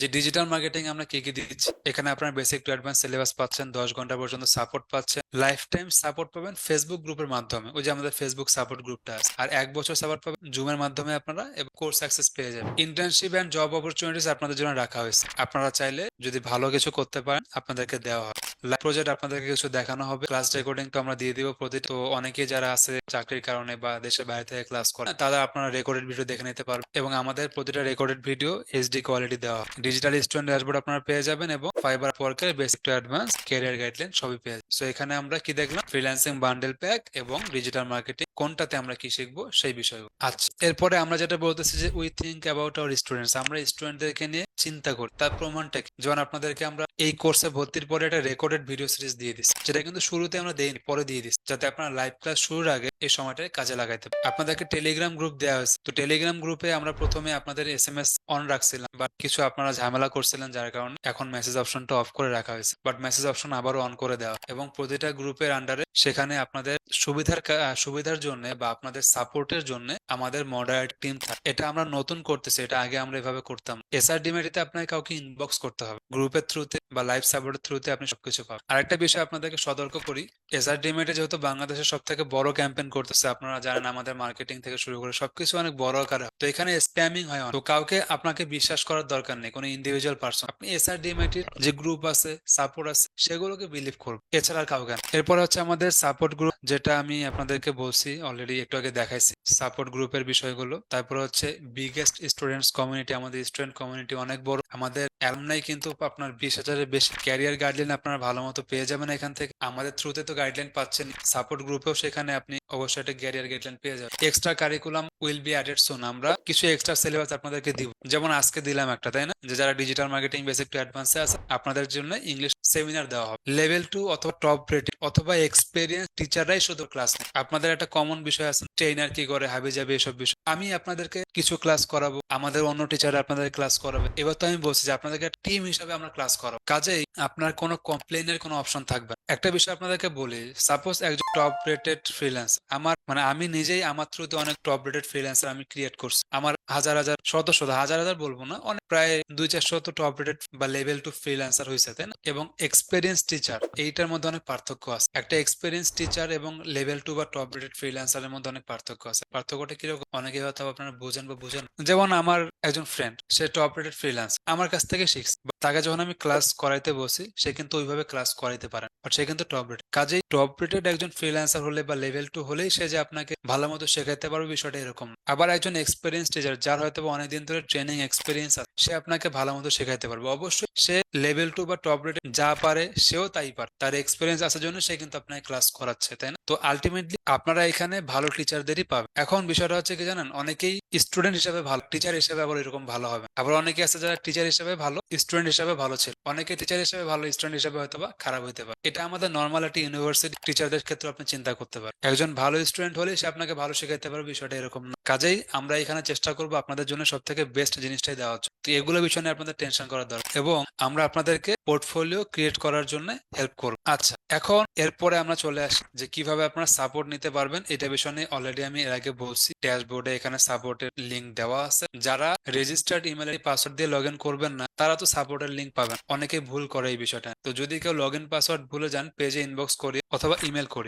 যে digital marketing আমরা কি কি দিচ্ছি? এখানে আপনার বেসিক টু অ্যাডভান্স সিলেবাস পাচ্ছেন, দশ ঘণ্টা পর্যন্ত সাপোর্ট পাচ্ছেন লাইফ টাইম সাপোর্ট পাবেন ফেসবুক গ্রুপের মাধ্যমে। ওই যে আমাদের ফেসবুক সাপোর্ট গ্রুপটা আছে। আর এক বছর সাপোর্ট পাবেন জুমের মাধ্যমে আপনারা কোর্স অ্যাক্সেস পেয়ে যাবেন। ইন্টার্নশিপ অ্যান্ড জব অপরচুনিটিস আপনাদের জন্য রাখা হয়েছে। আপনারা চাইলে যদি ভালো কিছু করতে পারেন, আপনাদেরকে দেওয়া হয় প্রজেক্ট আপনাদেরকে কিছু দেখানো হবে। ক্লাস রেকর্ডিং তো আমরা দিয়ে দিব প্রতি তো অনেকে যারা আছে চাকরির কারণে বা দেশের বাইরে থেকে ক্লাস করে, তারা আপনারা রেকর্ডেড ভিডিও দেখে নিতে পারবেন এবং আমাদের প্রতিটা রেকর্ডেড ভিডিও এইচডি কোয়ালিটি দেওয়া হয় ডিজিটাল স্টুডেন্ট ড্যাশবোর্ড আপনারা পেয়ে যাবেন এবং ফাইবার ওয়ার্কের basic to advance career guideline সবই পেয়ে যাবেন। সো এখানে আমরা কি দেখলাম? ফ্রিল্যান্সিং বান্ডেল প্যাক এবং ডিজিটাল মার্কেটিং কোনটাতে আমরা কি শিখব সেই বিষয়গুলো। আচ্ছা এরপরে আমরা যেটা বলতেছি যে we think about our students আমরা স্টুডেন্টদেরকে নিয়ে চিন্তা করি, তার প্রমাণটা কি? যেমন আপনাদেরকে আমরা এই কোর্সে ভর্তির পরে একটা রেকর্ডেড ভিডিও সিরিজ দিয়ে দিচ্ছি যেটা কিন্তু শুরুতে আমরা দেইনি, পরে দিয়ে দিচ্ছি যাতে আপনারা লাইভ ক্লাস শুরুর আগে এই সময়টা কাজে লাগাইতে পারেন। আপনাদেরকে টেলিগ্রাম গ্রুপ দেওয়া হয়েছে। তো টেলিগ্রাম গ্রুপে আমরা প্রথমে আপনাদের এস এম এস অন রাখছিলাম বাট কিছু আপনারা ঝামেলা করছিলেন যার কারণে এখন মেসেজ অপশনটা অফ করে রাখা হয়েছে বাট মেসেজ অপশন আবারও অন করে দেওয়া। এবং প্রতিটা গ্রুপের আন্ডারে সেখানে আপনাদের সুবিধার সুবিধার জন্য বা আপনাদের সাপোর্টের জন্য আমাদের মডারেট টিম থাকে। এটা আমরা নতুন করতেছি, এটা আগে আমরা এভাবে করতাম এসআর ডিমেটিতে আপনাকে কাউকে ইনবক্স করতে হবে। গ্রুপের থ্রুতে বা লাইভ সাপোর্টের থ্রুতে আপনি সবকিছু পাবেন। আরেকটা বিষয় আপনাদেরকে সতর্ক করি এসআর ডিমেটে যেহেতু বাংলাদেশের সব থেকে বড় ক্যাম্পেইন করতেছে, আপনারা জানেন আমাদের মার্কেটিং থেকে শুরু করে সবকিছু অনেক বড় আকারে। তো এখানে স্প্যামিং হয় তো কাউকে আপনাকে বিশ্বাস করার দরকার নেই, কোনো ইন্ডিভিজুয়াল পার্সন আপনি এসআর ডিমেটির যে গ্রুপ আছে সাপোর্ট আছে, সেগুলোকে বিলিভ করুন। এছাড়া আর কাউকে। এরপর হচ্ছে আমাদের সাপোর্ট গ্রুপ যেটা আমি আপনাদেরকে বলছি অলরেডি একটু আগে দেখাইছি। সাপোর্ট গ্রুপের বিষয়গুলো। তারপর হচ্ছে বিগেস্ট স্টুডেন্টস কমিউনিটি আমাদের স্টুডেন্ট কমিউনিটি অনেক বড়। আমাদের অ্যালমনাই কিন্তু আপনার বিশ হাজারের বেশি ক্যারিয়ার গাইডলাইন আপনারা ভালো মতো পেয়ে যাবেন এখান থেকে। আমাদের থ্রুতে তো গাইডলাইন পাচ্ছেন সাপোর্ট গ্রুপেও সেখানে আপনি অবশ্যই একটা ক্যারিয়ার গাইডলাইন পেয়ে যাবে। Extra curriculum will be added soon আমরা কিছু এক্সট্রা সিলেবাস আপনাদেরকে দিব। যেমন আজকে দিলাম একটা, তাই না? যে যারা ডিজিটাল মার্কেটিং বেসিক টু অ্যাডভান্সে আছে, আপনাদের জন্য ইংলিশ সেমিনার দেওয়া হবে। লেভেল টু অথবা টপ রেটিং অথবা এক্সপেরিয়েন্স টিচাররাই শুধু ক্লাস নেয়। আপনাদের একটা কমন বিষয় আছে ট্রেনার কি করে হাবি যাবে এসব বিষয়। আমি আপনাদেরকে কিছু ক্লাস করাবো। আমাদের অন্য টিচার আপনাদের ক্লাস করাবে। এবার তো আমি বলছি যে আপনাদেরকে টিম হিসাবে আমরা ক্লাস করাবো। কাজেই আপনার কোনো কমপ্লেনের কোনো অপশন থাকবে একটা বিষয় আপনাদেরকে বলি সাপোজ একজন টপ রেটেড ফ্রিল্যান্স আমার মানে আমি নিজেই আমার থ্রুতে অনেক টপ রেটেড ফ্রিল্যান্সার আমি ক্রিয়েট করছি। আমার হাজার হাজার শত শত হাজার হাজার বলব না, অনেক প্রায় দুই চারশো তো টপ রেটেড বা লেভেল টু ফ্রিল্যান্সার হয়েছে তাই না? এবং এক্সপেরিয়েন্স টিচার এইটার মধ্যে অনেক পার্থক্য আছে। একটা এক্সপেরিয়েন্স টিচার এবং লেভেল টু বা টপ রেটেড ফ্রিল্যান্সারের মধ্যে অনেক পার্থক্য আছে। পার্থক্যটা কীরকম? অনেকে হয়তো আপনারা বুঝেন বা বুঝেন যেমন আমার একজন ফ্রেন্ড সে টপ রেটেড ফ্রিল্যান্স আমার কাছ থেকে শিখছে। তাকে যখন আমি ক্লাস করাইতে বসি, সে কিন্তু ওইভাবে ক্লাস করাইতে পারে বাট সে কিন্তু টপ রেটেড কাজেই টপ রেটেড একজন ফ্রিল্যান্সার হলে বা লেভেল টু হলেই সে যে আপনাকে ভালো মতো শেখাইতে পারবে বিষয়টা এরকম। আবার একজন এক্সপিরিয়েন্স টিচার যার হয়তো অনেকদিন ধরে ট্রেনিং এক্সপিরিয়েন্স আছে, সে আপনাকে ভালো মতো শেখাতে পারবে। অবশ্যই সে লেভেল টু বা টপ রেটে যা পারে, সেও তাই পারে। তার এক্সপিরিয়েন্স আসার জন্য সে কিন্তু আপনাকে ক্লাস করাচ্ছে, তাই না? তো আলটিমেটলি আপনারা এখানে ভালো টিচারদেরই পাবেন। এখন বিষয়টা হচ্ছে কি জানেন? অনেকেই স্টুডেন্ট হিসেবে ভালো টিচার হিসেবে আবার এরকম ভালো হবে আবার অনেকে আছে যারা টিচার হিসেবে ভালো স্টুডেন্ট হিসেবে ভালো ছিল। অনেকে টিচার হিসেবে ভালো স্টুডেন্ট হিসেবে হয়তো বা খারাপ হতে পারে। এটা আমাদের নর্মাল একটা ইউনিভার্সিটি টিচারদের ক্ষেত্রে আপনি চিন্তা করতে পারেন। একজন ভালো স্টুডেন্ট হলে সে আপনাকে ভালো শেখাতে পারবে, বিষয়টা এরকম না। কাজেই আমরা এখানে চেষ্টা করব আপনাদের জন্য সব থেকে বেস্ট জিনিসটাই দেওয়ার জন্য তো এগুলো বিষয় নিয়ে আপনাদের টেনশন করার দরকার এবং আমরা আপনাদেরকে পোর্টফোলিও ক্রিয়েট করার জন্য হেল্প করব। আচ্ছা এখন এরপরে আমরা চলে আসি যে কীভাবে আপনারা সাপোর্ট নিতে পারবেন। এটা বিষয় নিয়ে অলরেডি আমি এর আগে বলছি। ড্যাশবোর্ডে এখানে সাপোর্টের লিংক দেওয়া আছে। যারা রেজিস্টার্ড ইমেল আইডি পাসওয়ার্ড দিয়ে লগ করবেন না, তারা তো সাপোর্টের লিংক পাবেন। অনেকে ভুল করে এই বিষয়টা। তো যদি কেউ লগ পাসওয়ার্ড ভুলে যান পেজে ইনবক্স করি অথবা ইমেল করি